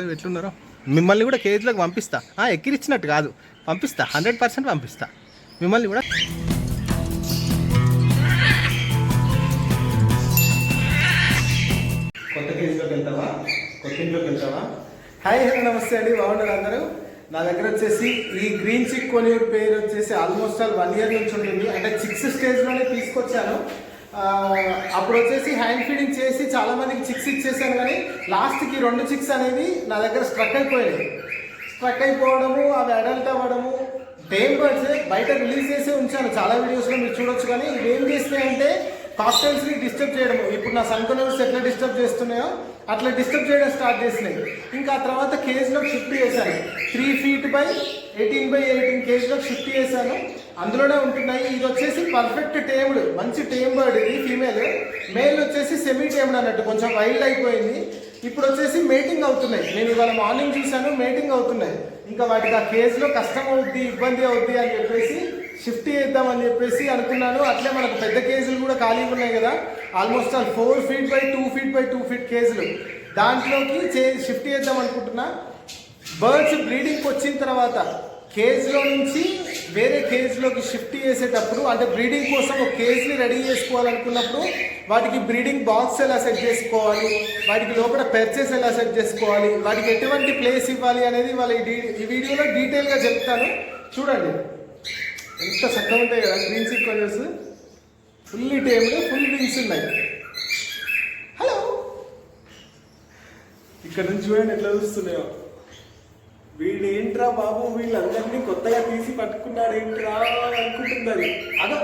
ఎట్లా ఎట్లున్నారో? మిమ్మల్ని కూడా కేజీలోకి పంపిస్తా. ఆ, ఎక్కిరిచ్చినట్టు కాదు. పంపిస్తా. హండ్రెడ్ పర్సెంట్ పంపిస్తా. మిమ్మల్ని కూడా కొత్త కేజీలోకి వెళ్తావా? కొత్త ఇంట్లోకి వెళ్తావా? హాయ్ హలో నమస్తే అండి. బాగున్నారు అందరూ? నా దగ్గర వచ్చేసి ఈ గ్రీన్ చిక్ కొనియూర్ పేరు వచ్చేసి ఆల్మోస్ట్ ఆల్ వన్ ఇయర్ నుంచి ఉంటుంది. అంటే సిక్స్ స్టేజ్లోనే తీసుకొచ్చాను. అప్పుడు వచ్చేసి హ్యాండ్ ఫీడింగ్ చేసి చాలామందికి చిక్స్ ఇచ్చేసాను కానీ లాస్ట్కి రెండు చిక్స్ అనేవి నా దగ్గర స్ట్రక్ అయిపోయాయి. స్ట్రక్ అయిపోవడము అవి అడల్ట్ అవ్వడము డేమ్ బర్డ్స్ బయట రిలీజ్ చేసి ఉంచాను. చాలా వీడియోస్లో మీరు చూడొచ్చు కానీ ఇవి ఏం చేస్తాయంటే కాక్టైల్స్ని డిస్టర్బ్ చేయడం ఇప్పుడు నా సన్కనర్స్ ఎట్లా డిస్టర్బ్ చేస్తున్నాయో అట్లా డిస్టర్బ్ చేయడం స్టార్ట్ చేసినాయి. ఇంకా ఆ తర్వాత కేజీలో షిఫ్ట్ చేశాను. Three feet by eighteen by eighteen కేజీలో shift చేశాను. అందులోనే ఉంటున్నాయి. ఇది వచ్చేసి పర్ఫెక్ట్ టేమ్డ్ మంచి టేమ్ బర్డ్ ఇది ఫీమేల్ మేల్ వచ్చేసి సెమీ టేమ్డ్ అన్నట్టు కొంచెం వైల్డ్ అయిపోయింది. ఇప్పుడు వచ్చేసి మేటింగ్ అవుతున్నాయి. నేను ఇవాళ మార్నింగ్ చూశాను మేటింగ్ అవుతున్నాయి. ఇంకా వాటికి ఆ కేసులో కష్టం అవుద్ది ఇబ్బంది అవుద్ది అని చెప్పేసి షిఫ్ట్ చేద్దామని చెప్పేసి అనుకున్నాను. అట్లే మనకు పెద్ద కేసులు కూడా ఖాళీగా ఉన్నాయి కదా. Almost all four feet by two feet by two feet కేసులు దాంట్లోకి చే షిఫ్ట్ చేద్దాం అనుకుంటున్నా. బర్డ్స్ బ్రీడింగ్కి వచ్చిన తర్వాత కేజ్లో నుంచి వేరే కేజ్లోకి షిఫ్ట్ చేసేటప్పుడు అంటే బ్రీడింగ్ కోసం ఒక కేజ్ని రెడీ చేసుకోవాలనుకున్నప్పుడు వాటికి బ్రీడింగ్ బాక్స్ ఎలా సెట్ చేసుకోవాలి వాటికి లోపల పెర్చెస్ ఎలా సెట్ చేసుకోవాలి వాటికి ఎటువంటి ప్లేస్ ఇవ్వాలి అనేది వాళ్ళ ఈ వీడియోలో డీటెయిల్గా చెప్తాను. చూడండి. ఎంత చక్కగా ఉంటాయి కదా గ్రీన్ సీక్వెన్స్ ఫుల్లీ టైంలో ఫుల్ వింగ్స్ ఉన్నాయి. హలో ఇక్కడ నుంచి చూడండి ఎట్లా చూస్తున్నాయో. వీళ్ళు ఏంట్రా బాబు? వీళ్ళందరినీ కొత్తగా తీసి పట్టుకున్నాడు ఏంట్రా అనుకుంటుంది అనుకుంటున్నది అదో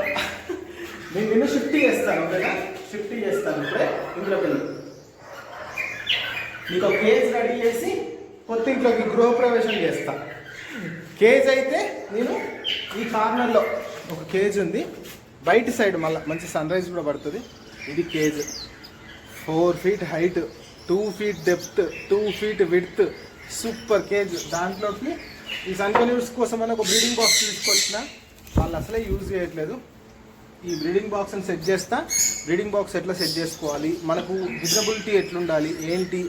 నేను నిన్ను షిఫ్ట్ చేస్తాను ఓకేనా? షిఫ్ట్ చేస్తాను ఇప్పుడే ఇంట్లోకి వెళ్ళి నీకు ఒక కేజ్ రెడీ చేసి కొత్త ఇంట్లోకి గృహప్రవేశం చేస్తా. కేజ్ అయితే నేను ఈ కార్నర్లో ఒక కేజ్ ఉంది. బయట సైడ్ మళ్ళీ మంచి సన్ రైజ్ కూడా పడుతుంది. ఇది cage. Four feet height two feet depth two feet width. Super cage దాంట్లోకి ఈ సన్కన్యూస్ కోసం అని ఒక బ్రీడింగ్ బాక్స్ తీసుకొచ్చిన. వాళ్ళు అసలే యూజ్ చేయట్లేదు. ఈ బ్రీడింగ్ బాక్స్ని సెట్ చేస్తా. బ్రీడింగ్ బాక్స్ ఎట్లా సెట్ చేసుకోవాలి? మనకు విజిబిలిటీ ఎట్లుండాలి? ఏంటి?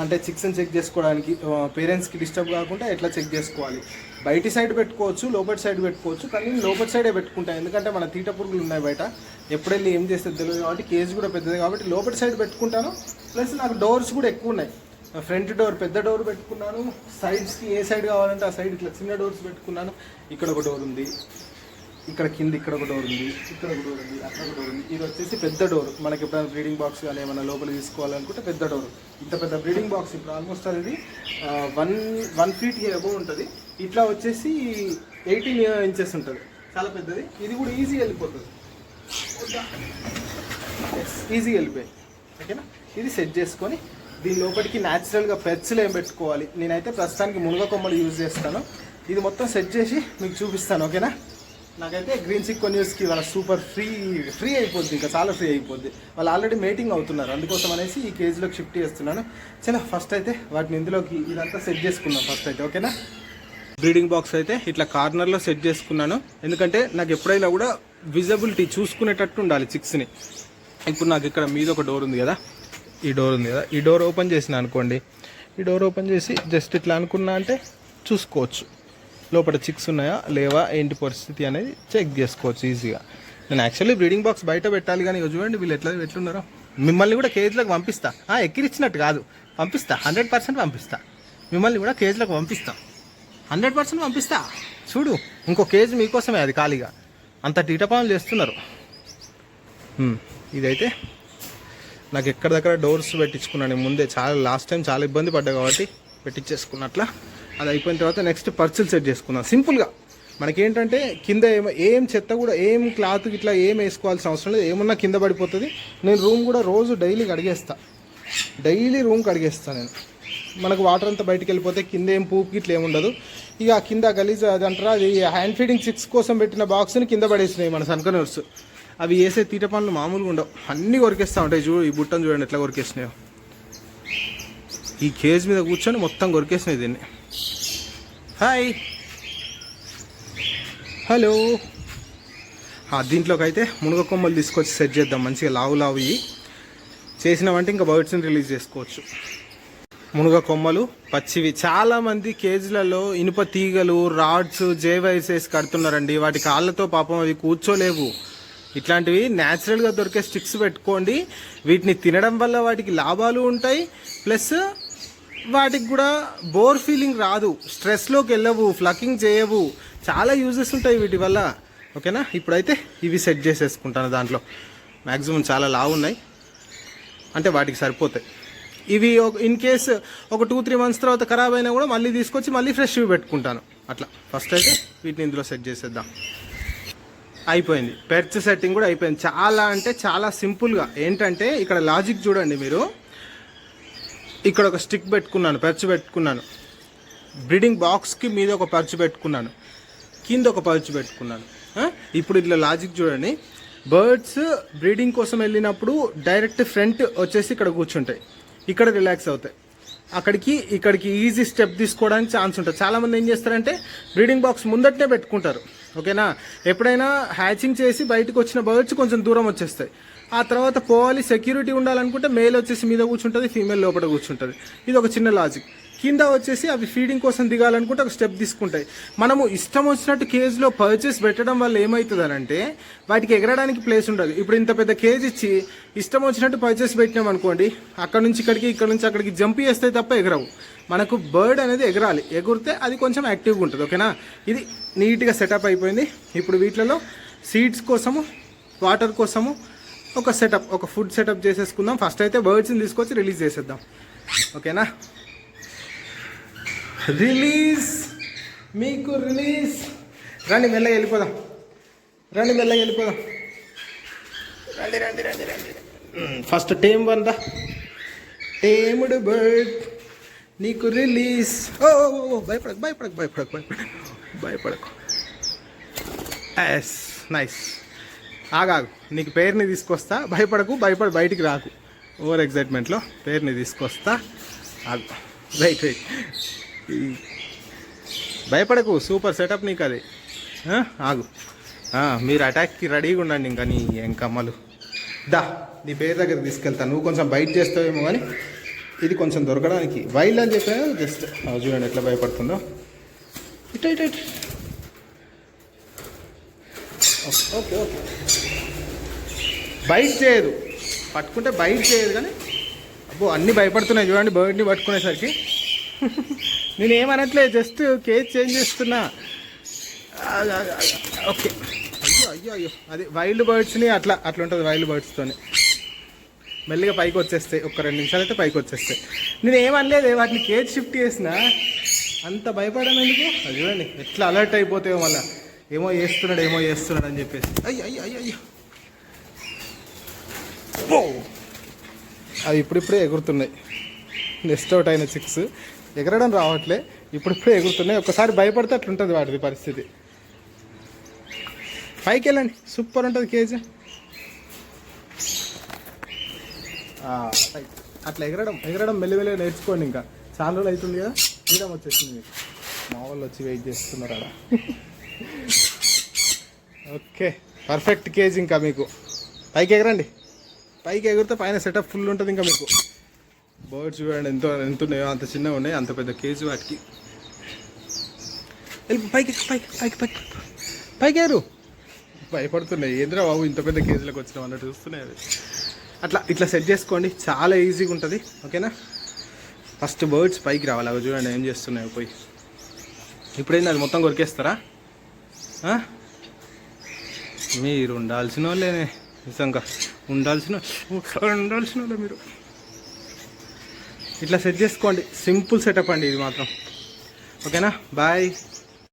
అంటే చిక్స్ని చెక్ చేసుకోవడానికి పేరెంట్స్కి డిస్టర్బ్ కాకుండా ఎట్లా చెక్ చేసుకోవాలి? బయటి సైడ్ పెట్టుకోవచ్చు లోపటి సైడ్ పెట్టుకోవచ్చు కానీ లోపల లోపటి సైడే పెట్టుకుంటాను ఎందుకంటే మన తీట పురుగులు ఉన్నాయి బయట. ఎప్పుడెళ్ళి ఏం చేస్తే తెలియదు కాబట్టి కేజ్ కూడా పెద్దది కాబట్టి లోపటి సైడ్ పెట్టుకుంటాను. ప్లస్ నాకు డోర్స్ కూడా ఎక్కువ ఉన్నాయి. ఫ్రంట్ డోర్ పెద్ద డోర్ పెట్టుకున్నాను. సైడ్స్కి ఏ సైడ్ కావాలంటే ఆ సైడ్ ఇట్లా చిన్న డోర్స్ పెట్టుకున్నాను. ఇక్కడ ఒక డోర్ ఉంది. ఇక్కడ కింద ఇక్కడ ఒక డోర్ ఉంది. ఇక్కడ ఒక డోర్ ఉంది. అక్కడ ఒక డోర్ ఉంది. ఇది వచ్చేసి పెద్ద డోర్. మనకి ఎప్పుడైనా బ్రీడింగ్ బాక్స్ కానీ ఏమైనా లోపల తీసుకోవాలనుకుంటే పెద్ద డోర్. ఇంత పెద్ద బ్రీడింగ్ బాక్స్ ఇప్పుడు ఆల్మోస్ట్ అనేది వన్ వన్ ఫీట్ అబోవ్ ఉంటుంది. ఇట్లా వచ్చేసి ఎయిటీన్ ఇంచెస్ ఉంటుంది. చాలా పెద్దది. ఇది కూడా ఈజీ వెళ్ళిపోతుంది. ఈజీ వెళ్ళిపోయింది. ఓకేనా ఇది సెట్ చేసుకొని దీని లోపలికి న్యాచురల్గా పెర్చ్లు ఏం పెట్టుకోవాలి? నేనైతే ప్రస్తుతానికి మునగ కొమ్మలు యూజ్ చేస్తాను. ఇది మొత్తం సెట్ చేసి మీకు చూపిస్తాను ఓకేనా నాకైతే గ్రీన్ సిక్ న్యూస్కి వాళ్ళ సూపర్ ఫ్రీ ఫ్రీ అయిపోద్ది ఇంకా చాలా ఫ్రీ అయిపోద్ది. వాళ్ళు ఆల్రెడీ మీటింగ్ అవుతున్నారు అందుకోసం అనేసి ఈ కేజీలోకి షిఫ్ట్ చేస్తున్నాను. చలో ఫస్ట్ అయితే వాటిని ఇందులోకి ఇదంతా సెట్ చేసుకుందాం ఫస్ట్ అయితే ఓకేనా బ్రీడింగ్ బాక్స్ అయితే ఇట్లా కార్నర్లో సెట్ చేసుకున్నాను. ఎందుకంటే నాకు ఎప్పుడైనా కూడా విజిబిలిటీ చూసుకునేటట్టు ఉండాలి చిక్స్ని ఇప్పుడు నాకు ఇక్కడ మీద ఒక డోర్ ఉంది కదా. ఈ డోర్ ఉంది కదా. ఈ డోర్ ఓపెన్ చేసిన అనుకోండి. ఈ డోర్ ఓపెన్ చేసి జస్ట్ ఇట్లా అనుకున్నా అంటే చూసుకోవచ్చు. లోపల చిక్స్ ఉన్నాయా? లేవా? ఏంటి పరిస్థితి అనేది చెక్ చేసుకోవచ్చు ఈజీగా నేను యాక్చువల్లీ బ్రీడింగ్ బాక్స్ బయట పెట్టాలి కానీ చూడండి వీళ్ళు ఎట్లా ఎట్లున్నారో. మిమ్మల్ని కూడా కేజీలకు పంపిస్తా. ఆ, ఎక్కిరిచ్చినట్టు కాదు. పంపిస్తా. హండ్రెడ్ పర్సెంట్ పంపిస్తా. మిమ్మల్ని కూడా కేజీలకు పంపిస్తా. హండ్రెడ్ పర్సెంట్ పంపిస్తా. చూడు ఇంకో కేజీ మీకోసమే అది ఖాళీగా. అంత టీటపాలు చేస్తున్నారు. ఇదైతే నాకు ఎక్కడ దగ్గర డోర్స్ పెట్టించుకున్నాను నేను ముందే చాలా లాస్ట్ టైం చాలా ఇబ్బంది పడ్డా కాబట్టి పెట్టించేసుకున్నట్లా. అది అయిపోయిన తర్వాత నెక్స్ట్ పర్సులు సెట్ చేసుకున్నాను సింపుల్గా మనకేంటంటే కింద ఏం ఏం చెత్త కూడా ఏం క్లాత్ ఇట్లా ఏం వేసుకోవాల్సిన అవసరం లేదు. ఏమున్నా కింద పడిపోతుంది. నేను రూమ్ కూడా రోజు డైలీ కడిగేస్తా. డైలీ రూమ్ కడిగేస్తాను నేను. మనకు వాటర్ అంతా బయటికి వెళ్ళిపోతే కింద ఏం పూపు ఇట్లా ఏముండదు ఇక కింద గలీజ్ అది అంటారా అది హ్యాండ్ ఫీడింగ్ సిక్స్ కోసం పెట్టిన బాక్స్ని కింద పడేసినాయి మన సన్కనర్స్ అవి వేసే తీట పనులు మామూలుగా ఉండవు. అన్నీ కొరికేస్తూ ఉంటాయి. చూడు ఈ బుట్టను చూడండి ఎట్లా కొరికేసినాయో. ఈ కేజ్ మీద కూర్చొని మొత్తం కొరికేసినాయి దీన్ని. హాయ్. హలో. దీంట్లోకి అయితే మునగ కొమ్మలు తీసుకొచ్చి సెట్ చేద్దాం. మంచిగా లావు లావు చేసినవంటే చేసినామంటే ఇంకా బర్డ్స్ని రిలీజ్ చేసుకోవచ్చు. మునగ కొమ్మలు పచ్చివి. చాలామంది కేజీలలో ఇనుప తీగలు రాడ్స్ జేవైస్ వేసి కడుతున్నారండి. వాటి కాళ్ళతో పాపం అవి కూర్చోలేవు. ఇట్లాంటివి న్యాచురల్గా దొరికే స్టిక్స్ పెట్టుకోండి. వీటిని తినడం వల్ల వాటికి లాభాలు ఉంటాయి. ప్లస్ వాటికి కూడా బోర్ ఫీలింగ్ రాదు. స్ట్రెస్లోకి వెళ్ళవు ఫ్లకింగ్ చేయవు. చాలా యూజెస్ ఉంటాయి వీటి వల్ల. ఓకేనా ఇప్పుడైతే ఇవి సెట్ చేసేసుకుంటాను దాంట్లో. మ్యాక్సిమం చాలా లావు ఉన్నాయి. అంటే వాటికి సరిపోతాయి. ఇవి ఇన్ కేస్ ఒక టూ త్రీ మంత్స్ తర్వాత ఖరాబ్ అయినా కూడా మళ్ళీ తీసుకొచ్చి మళ్ళీ ఫ్రెష్ పెట్టుకుంటాను. అట్లా. ఫస్ట్ అయితే వీటిని ఇందులో సెట్ చేసేద్దాం. అయిపోయింది. పెర్చ్ సెట్టింగ్ కూడా అయిపోయింది. చాలా అంటే చాలా సింపుల్గా ఏంటంటే ఇక్కడ లాజిక్ చూడండి మీరు. ఇక్కడ ఒక స్టిక్ పెట్టుకున్నాను పెర్చ్ పెట్టుకున్నాను. బ్రీడింగ్ బాక్స్కి మీద ఒక పర్చు పెట్టుకున్నాను. కింద ఒక పర్చు పెట్టుకున్నాను. ఇప్పుడు ఇట్లా లాజిక్ చూడండి. బర్డ్స్ బ్రీడింగ్ కోసం వెళ్ళినప్పుడు డైరెక్ట్ ఫ్రంట్ వచ్చేసి ఇక్కడ కూర్చుంటాయి. ఇక్కడ రిలాక్స్ అవుతాయి. అక్కడికి ఇక్కడికి ఈజీ స్టెప్ తీసుకోవడానికి ఛాన్స్ ఉంటుంది. చాలామంది ఏం చేస్తారంటే బ్రీడింగ్ బాక్స్ ముందటనే పెట్టుకుంటారు. ఓకేనా? ఎప్పుడైనా హ్యాచింగ్ చేసి బయటకు వచ్చిన బర్డ్స్ కొంచెం దూరం వచ్చేస్తాయి. ఆ తర్వాత పోవాలి సెక్యూరిటీ ఉండాలనుకుంటే మేల్ వచ్చేసి మీద కూర్చుంటుంది ఫీమేల్ లోపల కూర్చుంటుంది. ఇది ఒక చిన్న లాజిక్ కింద వచ్చేసి అవి ఫీడింగ్ కోసం దిగాలనుకుంటే ఒక స్టెప్ తీసుకుంటాయి. మనము ఇష్టం వచ్చినట్టు కేజ్లో పర్చేస్ పెట్టడం వల్ల ఏమవుతుంది అంటే వాటికి ఎగరడానికి ప్లేస్ ఉండదు. ఇప్పుడు ఇంత పెద్ద కేజ్ ఇచ్చి ఇష్టం వచ్చినట్టు పర్చేస్ పెట్టినాం అనుకోండి అక్కడ నుంచి ఇక్కడికి ఇక్కడ నుంచి అక్కడికి జంప్ చేస్తే తప్ప ఎగరవు. మనకు బర్డ్ అనేది ఎగరాలి. ఎగురితే అది కొంచెం యాక్టివ్గా ఉంటుంది. ఓకేనా? ఇది నీట్గా సెటప్ అయిపోయింది. ఇప్పుడు వీటిలలో సీడ్స్ కోసము వాటర్ కోసము ఒక సెటప్ ఒక ఫుడ్ సెటప్ చేసేసుకుందాం. ఫస్ట్ అయితే బర్డ్స్ని తీసుకొచ్చి రిలీజ్ చేసేద్దాం. ఓకేనా? రిలీజ్! మీకు రిలీజ్! రండి మెల్లగా వెళ్ళిపోదాం. రండి మెల్లగా వెళ్ళిపోదాం. రండి రండి రండి రండి. ఫస్ట్ టేమ్ వన్ రా టేముడు బర్డ్. నీకు రిలీజ్ ఓ భయపడకు భయపడకు భయపడకు భయపడకు భయపడకు. ఎస్ నైస్ ఆగాగు నీకు పేరుని తీసుకొస్తా భయపడకు భయపడి బయటికి రాకు. ఓవర్ ఎగ్జైట్మెంట్లో పేరుని తీసుకొస్తా ఆగు. రైట్ రైట్ భయపడకు సూపర్ సెటప్ నీకు అది. ఆగు. మీరు అటాక్కి రెడీగా ఉండండి ఇంకా నీ ఎంకమ్మలు. దా నీ పేరు దగ్గర తీసుకెళ్తాను నువ్వు కొంచెం బయట చేస్తావేమో కానీ ఇది కొంచెం దొరకడానికి. వైల్డ్ అని చెప్పాను జస్ట్ చూడండి ఎట్లా భయపడుతుందో. It it it. Okay okay. Bite చేయదు. పట్టుకుంటే బైట్ చేయదు కానీ అబ్బో అన్నీ భయపడుతున్నాయి. చూడండి బర్డ్ని పట్టుకునేసరికి. నేను ఏమనట్లేదు జస్ట్ కేజ్ చేంజ్ చేస్తున్నా. ఓకే. అయ్యో అయ్యో అయ్యో. అది వైల్డ్ బర్డ్స్ని అట్లా అట్లా ఉంటుంది వైల్డ్ బర్డ్స్తోనే మెల్లిగా పైకి వచ్చేస్తాయి. ఒక రెండు నిమిషాలు అయితే పైకి వచ్చేస్తాయి. నేను ఏమనలేదు వాటిని కేజ్ షిఫ్ట్ చేసిన? అంత భయపడడం ఎందుకు? అది చూడండి ఎట్లా అలర్ట్ అయిపోతాయో మళ్ళీ. ఏమో చేస్తున్నాడు ఏమో చేస్తున్నాడు అని చెప్పేసి. అయ్యి అయ్యో అయ్యో అయ్యో. ఓ! అవి ఇప్పుడిప్పుడే ఎగురుతున్నాయి. నెక్స్ట్ అవుట్ అయిన సిక్స్ ఎగరడం రావట్లే ఇప్పుడిప్పుడే ఎగురుతున్నాయి. ఒకసారి భయపడితే అట్లుంటుంది వాటిది పరిస్థితి. పైకి వెళ్ళండి. సూపర్ ఉంటుంది కేజీ ఆ, రైట్. అట్లా ఎగరడం ఎగరడం మెల్లిమెల్లి నేర్చుకోండి ఇంకా. చాలా రోజులు అవుతుంది కదా ఫ్రీడమ్ వచ్చేసింది మీకు. మా వాళ్ళు వచ్చి వెయిట్ చేస్తున్నారు అలా ఓకే పర్ఫెక్ట్ కేజ్ ఇంకా మీకు. పైకి ఎగరండి. పైకి ఎగిరితే పైన సెటప్ ఫుల్ ఉంటుంది ఇంకా మీకు. బర్డ్స్ చూడండి ఎంతో ఎంత ఉన్నాయో అంత చిన్నగా ఉన్నాయి అంత పెద్ద కేజీ వాటికి. వెళ్ళి పైకి పైకి పైకి పైకి పైకి ఎగరు. భయపడుతున్నాయి. ఏంద్రా బాబు ఇంత పెద్ద కేజీలకు వచ్చినాం అన్నట్టు చూస్తున్నాయి అవి. అట్లా ఇట్లా సెట్ చేసుకోండి. చాలా ఈజీగా ఉంటుంది. ఓకేనా ఫస్ట్ బర్డ్స్ పైకి రావాలి. అవి చూడండి ఏం చేస్తున్నాయో పోయి. ఇప్పుడేంది? అది మొత్తం కొరికేస్తారా? మీరు ఉండాల్సిన వాళ్ళేనే నిజంగా ఉండాల్సిన ఉండాల్సిన వాళ్ళే మీరు. ఇట్లా సెట్ చేసుకోండి. సింపుల్ సెటప్ అండి ఇది మాత్రం. ఓకేనా బాయ్